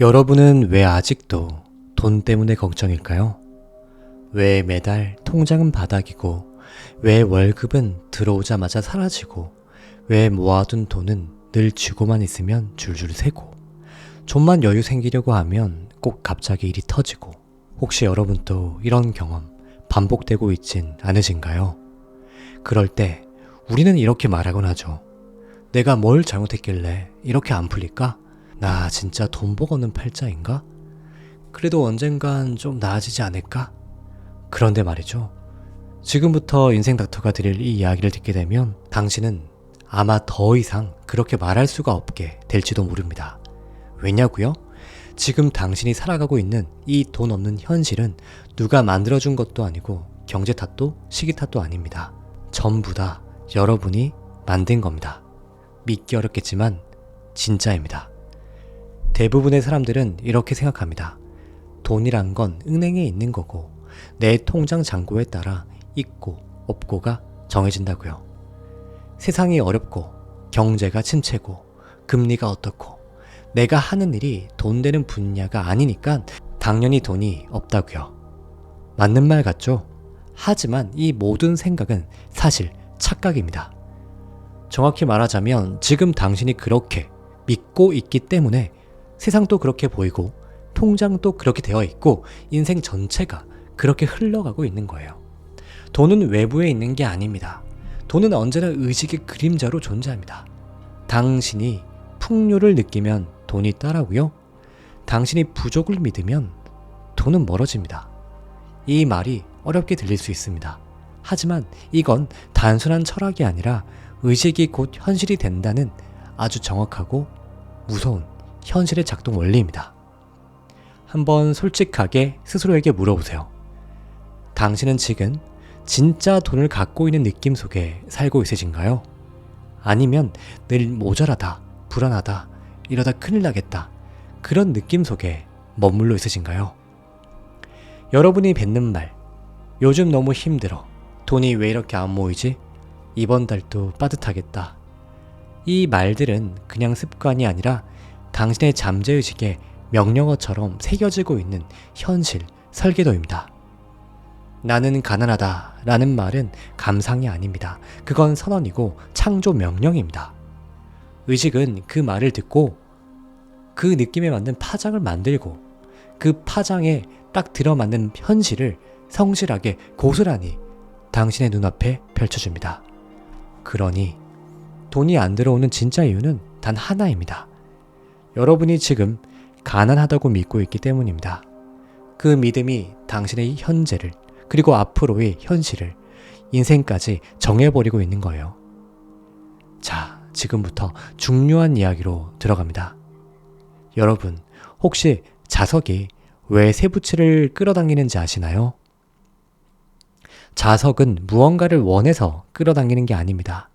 여러분은 왜 아직도 돈 때문에 걱정일까요? 왜 매달 통장은 바닥이고, 왜 월급은 들어오자마자 사라지고, 왜 모아둔 돈은 늘 쥐고만 있으면 줄줄 새고, 좀만 여유 생기려고 하면 꼭 갑자기 일이 터지고, 혹시 여러분도 이런 경험 반복되고 있진 않으신가요? 그럴 때 우리는 이렇게 말하곤 하죠. 내가 뭘 잘못했길래 이렇게 안 풀릴까? 나 진짜 돈 버거는 팔자인가? 그래도 언젠간 좀 나아지지 않을까? 그런데 말이죠. 지금부터 인생 닥터가 드릴 이 이야기를 듣게 되면 당신은 아마 더 이상 그렇게 말할 수가 없게 될지도 모릅니다. 왜냐고요? 지금 당신이 살아가고 있는 이 돈 없는 현실은 누가 만들어준 것도 아니고 경제 탓도 시기 탓도 아닙니다. 전부 다 여러분이 만든 겁니다. 믿기 어렵겠지만 진짜입니다. 대부분의 사람들은 이렇게 생각합니다. 돈이란 건 은행에 있는 거고 내 통장 잔고에 따라 있고 없고가 정해진다고요. 세상이 어렵고 경제가 침체고 금리가 어떻고 내가 하는 일이 돈 되는 분야가 아니니까 당연히 돈이 없다고요. 맞는 말 같죠? 하지만 이 모든 생각은 사실 착각입니다. 정확히 말하자면 지금 당신이 그렇게 믿고 있기 때문에 세상도 그렇게 보이고 통장도 그렇게 되어 있고 인생 전체가 그렇게 흘러가고 있는 거예요. 돈은 외부에 있는 게 아닙니다. 돈은 언제나 의식의 그림자로 존재합니다. 당신이 풍요를 느끼면 돈이 따라오고요. 당신이 부족을 믿으면 돈은 멀어집니다. 이 말이 어렵게 들릴 수 있습니다. 하지만 이건 단순한 철학이 아니라 의식이 곧 현실이 된다는 아주 정확하고 무서운 현실의 작동 원리입니다. 한번 솔직하게 스스로에게 물어보세요. 당신은 지금 진짜 돈을 갖고 있는 느낌 속에 살고 있으신가요? 아니면 늘 모자라다, 불안하다, 이러다 큰일 나겠다. 그런 느낌 속에 머물러 있으신가요? 여러분이 뱉는 말, 요즘 너무 힘들어. 돈이 왜 이렇게 안 모이지? 이번 달도 빠듯하겠다. 이 말들은 그냥 습관이 아니라 당신의 잠재의식에 명령어처럼 새겨지고 있는 현실 설계도입니다. 나는 가난하다 라는 말은 감상이 아닙니다. 그건 선언이고 창조 명령입니다. 의식은 그 말을 듣고 그 느낌에 맞는 파장을 만들고 그 파장에 딱 들어맞는 현실을 성실하게 고스란히 당신의 눈앞에 펼쳐줍니다. 그러니 돈이 안 들어오는 진짜 이유는 단 하나입니다. 여러분이 지금 가난하다고 믿고 있기 때문입니다. 그 믿음이 당신의 현재를 그리고 앞으로의 현실을 인생까지 정해버리고 있는 거예요. 자, 지금부터 중요한 이야기로 들어갑니다. 여러분, 혹시 자석이 왜 세부치를 끌어당기는지 아시나요? 자석은 무언가를 원해서 끌어당기는 게 아닙니다.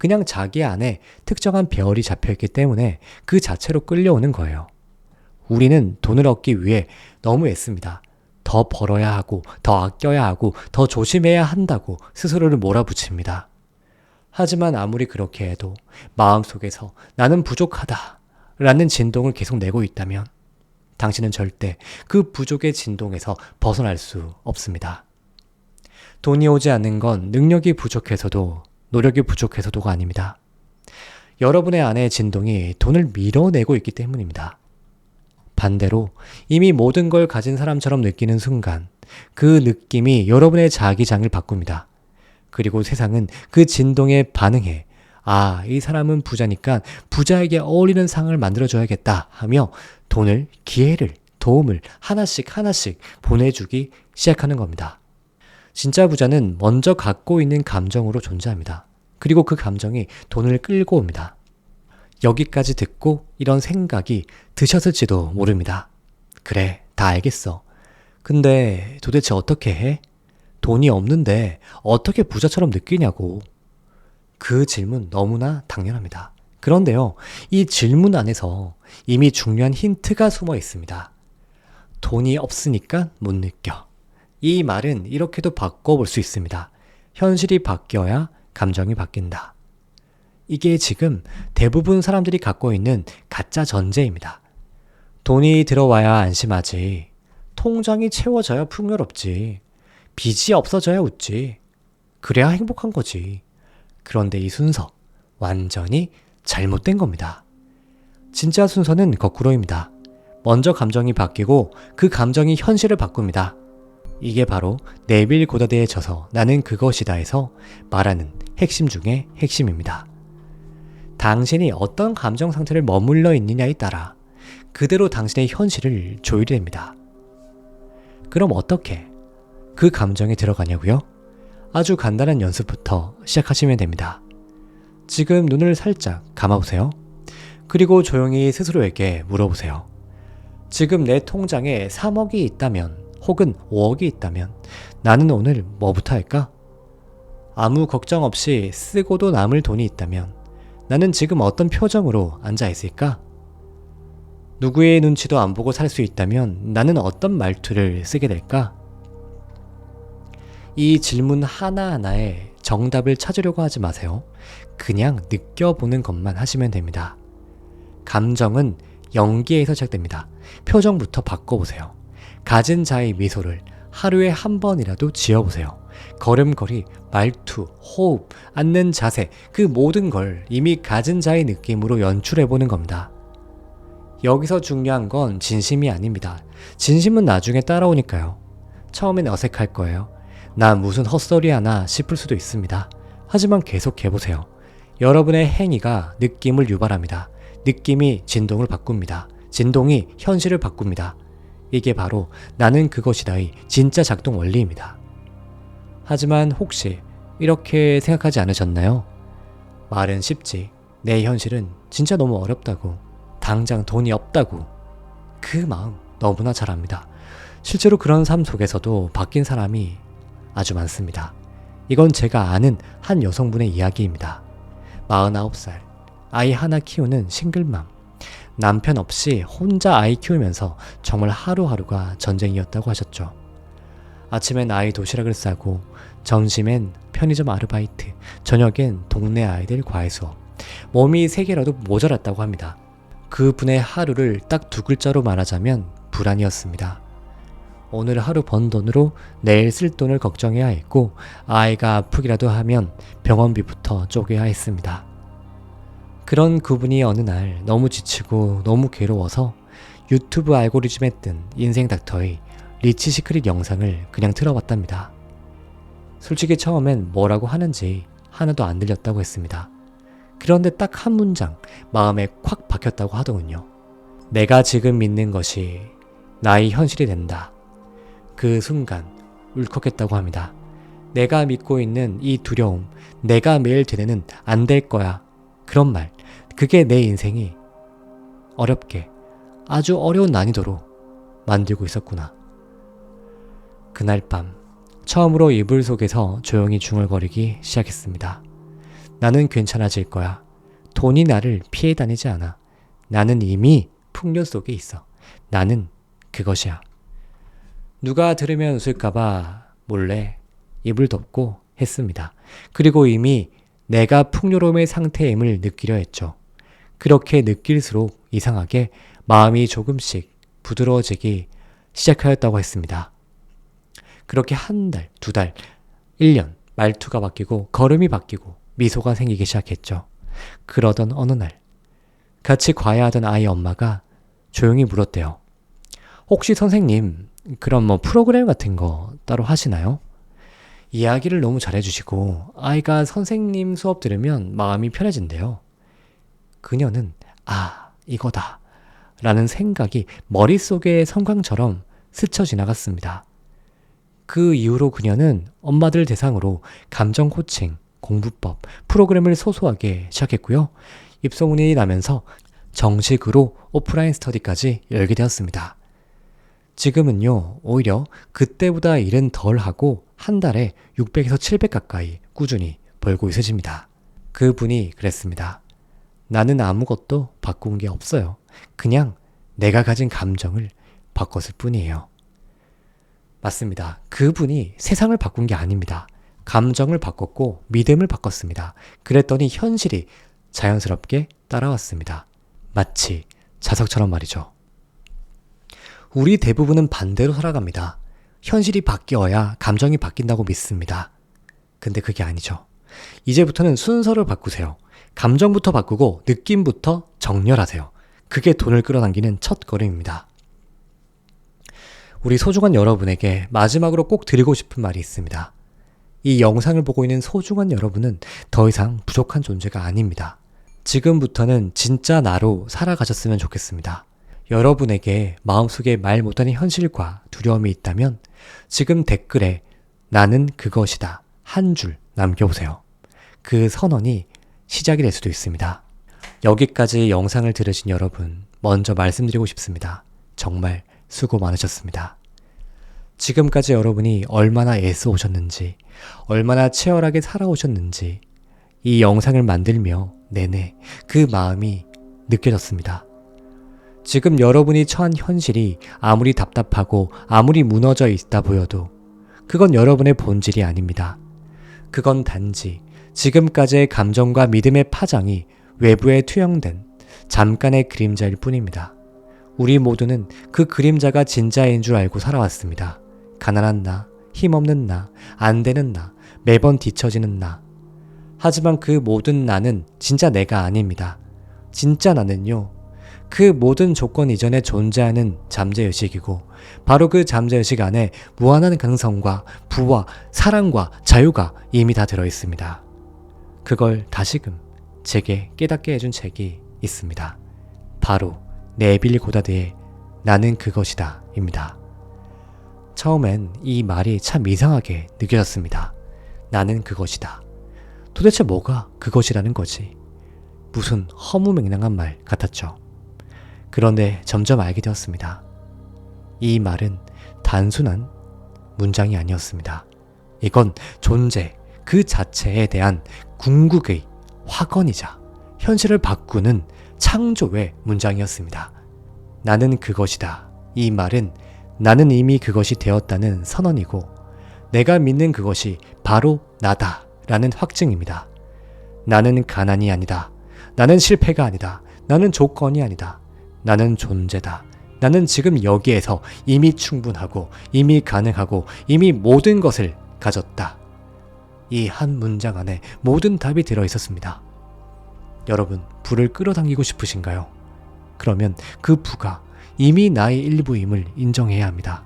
그냥 자기 안에 특정한 별이 잡혀있기 때문에 그 자체로 끌려오는 거예요. 우리는 돈을 얻기 위해 너무 애씁니다. 더 벌어야 하고, 더 아껴야 하고, 더 조심해야 한다고 스스로를 몰아붙입니다. 하지만 아무리 그렇게 해도 마음속에서 나는 부족하다 라는 진동을 계속 내고 있다면 당신은 절대 그 부족의 진동에서 벗어날 수 없습니다. 돈이 오지 않는 건 능력이 부족해서도 노력이 부족해서도가 아닙니다. 여러분의 안의 진동이 돈을 밀어내고 있기 때문입니다. 반대로 이미 모든 걸 가진 사람처럼 느끼는 순간 그 느낌이 여러분의 자기장을 바꿉니다. 그리고 세상은 그 진동에 반응해 아, 이 사람은 부자니까 부자에게 어울리는 상을 만들어줘야겠다 하며 돈을, 기회를, 도움을 하나씩 하나씩 보내주기 시작하는 겁니다. 진짜 부자는 먼저 갖고 있는 감정으로 존재합니다. 그리고 그 감정이 돈을 끌고 옵니다. 여기까지 듣고 이런 생각이 드셨을지도 모릅니다. 그래, 다 알겠어. 근데 도대체 어떻게 해? 돈이 없는데 어떻게 부자처럼 느끼냐고. 그 질문 너무나 당연합니다. 그런데요, 이 질문 안에서 이미 중요한 힌트가 숨어 있습니다. 돈이 없으니까 못 느껴. 이 말은 이렇게도 바꿔볼 수 있습니다. 현실이 바뀌어야 감정이 바뀐다. 이게 지금 대부분 사람들이 갖고 있는 가짜 전제입니다. 돈이 들어와야 안심하지. 통장이 채워져야 풍요롭지. 빚이 없어져야 웃지. 그래야 행복한 거지. 그런데 이 순서, 완전히 잘못된 겁니다. 진짜 순서는 거꾸로입니다. 먼저 감정이 바뀌고 그 감정이 현실을 바꿉니다. 이게 바로 네빌 고다드에 져서 나는 그것이다에서 말하는 핵심 중의 핵심입니다. 당신이 어떤 감정 상태를 머물러 있느냐에 따라 그대로 당신의 현실을 조율됩니다. 그럼 어떻게 그 감정에 들어가냐고요? 아주 간단한 연습부터 시작하시면 됩니다. 지금 눈을 살짝 감아보세요. 그리고 조용히 스스로에게 물어보세요. 지금 내 통장에 3억이 있다면 혹은 5억이 있다면 나는 오늘 뭐부터 할까? 아무 걱정 없이 쓰고도 남을 돈이 있다면 나는 지금 어떤 표정으로 앉아 있을까? 누구의 눈치도 안 보고 살 수 있다면 나는 어떤 말투를 쓰게 될까? 이 질문 하나하나에 정답을 찾으려고 하지 마세요. 그냥 느껴보는 것만 하시면 됩니다. 감정은 연기에서 시작됩니다. 표정부터 바꿔보세요. 가진 자의 미소를 하루에 한 번이라도 지어보세요. 걸음걸이, 말투, 호흡, 앉는 자세, 그 모든 걸 이미 가진 자의 느낌으로 연출해보는 겁니다. 여기서 중요한 건 진심이 아닙니다. 진심은 나중에 따라오니까요. 처음엔 어색할 거예요. 나 무슨 헛소리 하나 싶을 수도 있습니다. 하지만 계속 해보세요. 여러분의 행위가 느낌을 유발합니다. 느낌이 진동을 바꿉니다. 진동이 현실을 바꿉니다. 이게 바로 나는 그것이다의 진짜 작동 원리입니다. 하지만 혹시 이렇게 생각하지 않으셨나요? 말은 쉽지. 내 현실은 진짜 너무 어렵다고. 당장 돈이 없다고. 그 마음 너무나 잘 압니다. 실제로 그런 삶 속에서도 바뀐 사람이 아주 많습니다. 이건 제가 아는 한 여성분의 이야기입니다. 49살, 아이 하나 키우는 싱글맘. 남편 없이 혼자 아이 키우면서 정말 하루하루가 전쟁이었다고 하셨죠. 아침엔 아이 도시락을 싸고, 점심엔 편의점 아르바이트, 저녁엔 동네 아이들 과외 수업. 몸이 세 개라도 모자랐다고 합니다. 그 분의 하루를 딱 두 글자로 말하자면 불안이었습니다. 오늘 하루 번 돈으로 내일 쓸 돈을 걱정해야 했고 아이가 아프기라도 하면 병원비부터 쪼개야 했습니다. 그런 그분이 어느 날 너무 지치고 너무 괴로워서 유튜브 알고리즘에 뜬 인생 닥터의 리치 시크릿 영상을 그냥 틀어봤답니다. 솔직히 처음엔 뭐라고 하는지 하나도 안 들렸다고 했습니다. 그런데 딱 한 문장 마음에 콱 박혔다고 하더군요. 내가 지금 믿는 것이 나의 현실이 된다. 그 순간 울컥했다고 합니다. 내가 믿고 있는 이 두려움, 내가 매일 되뇌는 안 될 거야. 그런 말, 그게 내 인생이 어렵게, 아주 어려운 난이도로 만들고 있었구나. 그날 밤, 처음으로 이불 속에서 조용히 중얼거리기 시작했습니다. 나는 괜찮아질 거야. 돈이 나를 피해 다니지 않아. 나는 이미 풍요 속에 있어. 나는 그것이야. 누가 들으면 웃을까봐 몰래 입을 덮고 했습니다. 그리고 이미 내가 풍요로움의 상태임을 느끼려 했죠. 그렇게 느낄수록 이상하게 마음이 조금씩 부드러워지기 시작하였다고 했습니다. 그렇게 한 달, 두 달, 1년 말투가 바뀌고 걸음이 바뀌고 미소가 생기기 시작했죠. 그러던 어느 날 같이 과외하던 아이 엄마가 조용히 물었대요. 혹시 선생님 그런 뭐 프로그램 같은 거 따로 하시나요? 이야기를 너무 잘해주시고 아이가 선생님 수업 들으면 마음이 편해진대요. 그녀는 아 이거다 라는 생각이 머릿속에 성광처럼 스쳐 지나갔습니다. 그 이후로 그녀는 엄마들 대상으로 감정 코칭, 공부법, 프로그램을 소소하게 시작했고요. 입소문이 나면서 정식으로 오프라인 스터디까지 열게 되었습니다. 지금은요, 오히려 그때보다 일은 덜 하고 한 달에 600에서 700 가까이 꾸준히 벌고 있으십니다. 그분이 그랬습니다. 나는 아무것도 바꾼 게 없어요. 그냥 내가 가진 감정을 바꿨을 뿐이에요. 맞습니다. 그분이 세상을 바꾼 게 아닙니다. 감정을 바꿨고 믿음을 바꿨습니다. 그랬더니 현실이 자연스럽게 따라왔습니다. 마치 자석처럼 말이죠. 우리 대부분은 반대로 살아갑니다. 현실이 바뀌어야 감정이 바뀐다고 믿습니다. 근데 그게 아니죠. 이제부터는 순서를 바꾸세요. 감정부터 바꾸고 느낌부터 정렬하세요. 그게 돈을 끌어당기는 첫 걸음입니다. 우리 소중한 여러분에게 마지막으로 꼭 드리고 싶은 말이 있습니다. 이 영상을 보고 있는 소중한 여러분은 더 이상 부족한 존재가 아닙니다. 지금부터는 진짜 나로 살아가셨으면 좋겠습니다. 여러분에게 마음속에 말 못하는 현실과 두려움이 있다면 지금 댓글에 나는 그것이다 한 줄 남겨보세요. 그 선언이 시작이 될 수도 있습니다. 여기까지 영상을 들으신 여러분, 먼저 말씀드리고 싶습니다. 정말 수고 많으셨습니다. 지금까지 여러분이 얼마나 애써 오셨는지, 얼마나 치열하게 살아오셨는지, 이 영상을 만들며 내내 그 마음이 느껴졌습니다. 지금 여러분이 처한 현실이 아무리 답답하고 아무리 무너져 있다 보여도 그건 여러분의 본질이 아닙니다. 그건 단지 지금까지의 감정과 믿음의 파장이 외부에 투영된 잠깐의 그림자일 뿐입니다. 우리 모두는 그 그림자가 진짜인 줄 알고 살아왔습니다. 가난한 나, 힘없는 나, 안 되는 나, 매번 뒤처지는 나. 하지만 그 모든 나는 진짜 내가 아닙니다. 진짜 나는요, 그 모든 조건 이전에 존재하는 잠재의식이고, 바로 그 잠재의식 안에 무한한 가능성과 부와 사랑과 자유가 이미 다 들어있습니다. 그걸 다시금 제게 깨닫게 해준 책이 있습니다. 바로 네빌 고다드의 나는 그것이다 입니다. 처음엔 이 말이 참 이상하게 느껴졌습니다. 나는 그것이다. 도대체 뭐가 그것이라는 거지? 무슨 허무맹랑한 말 같았죠. 그런데 점점 알게 되었습니다. 이 말은 단순한 문장이 아니었습니다. 이건 존재 그 자체에 대한 궁극의 확언이자 현실을 바꾸는 창조의 문장이었습니다. 나는 그것이다. 이 말은 나는 이미 그것이 되었다는 선언이고 내가 믿는 그것이 바로 나다 라는 확증입니다. 나는 가난이 아니다. 나는 실패가 아니다. 나는 조건이 아니다. 나는 존재다. 나는 지금 여기에서 이미 충분하고 이미 가능하고 이미 모든 것을 가졌다. 이 한 문장 안에 모든 답이 들어 있었습니다. 여러분, 불을 끌어당기고 싶으신가요? 그러면 그 부가 이미 나의 일부임을 인정해야 합니다.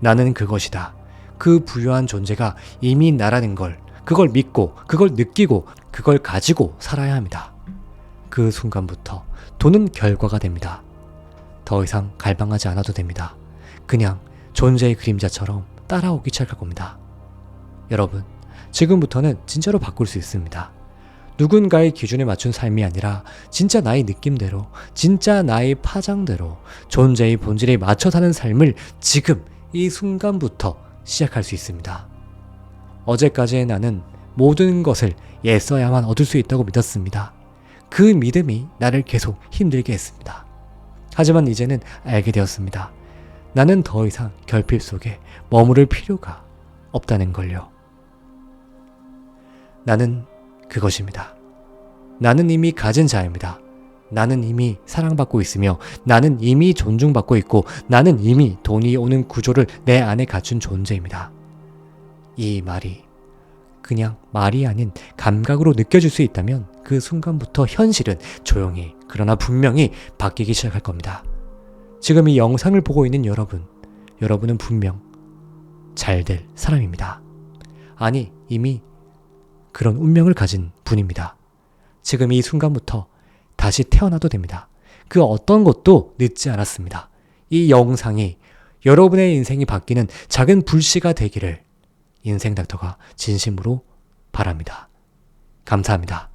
나는 그것이다. 그 부유한 존재가 이미 나라는 걸, 그걸 믿고, 그걸 느끼고, 그걸 가지고 살아야 합니다. 그 순간부터 돈은 결과가 됩니다. 더 이상 갈망하지 않아도 됩니다. 그냥 존재의 그림자처럼 따라오기 시작할 겁니다. 여러분, 지금부터는 진짜로 바꿀 수 있습니다. 누군가의 기준에 맞춘 삶이 아니라 진짜 나의 느낌대로, 진짜 나의 파장대로 존재의 본질에 맞춰 사는 삶을 지금 이 순간부터 시작할 수 있습니다. 어제까지의 나는 모든 것을 애써야만 얻을 수 있다고 믿었습니다. 그 믿음이 나를 계속 힘들게 했습니다. 하지만 이제는 알게 되었습니다. 나는 더 이상 결핍 속에 머무를 필요가 없다는 걸요. 나는 그것입니다. 나는 이미 가진 자입니다. 나는 이미 사랑받고 있으며 나는 이미 존중받고 있고 나는 이미 돈이 오는 구조를 내 안에 갖춘 존재입니다. 이 말이 그냥 말이 아닌 감각으로 느껴질 수 있다면 그 순간부터 현실은 조용히 그러나 분명히 바뀌기 시작할 겁니다. 지금 이 영상을 보고 있는 여러분, 여러분은 분명 잘 될 사람입니다. 아니, 이미 그런 운명을 가진 분입니다. 지금 이 순간부터 다시 태어나도 됩니다. 그 어떤 것도 늦지 않았습니다. 이 영상이 여러분의 인생이 바뀌는 작은 불씨가 되기를 인생 닥터가 진심으로 바랍니다. 감사합니다.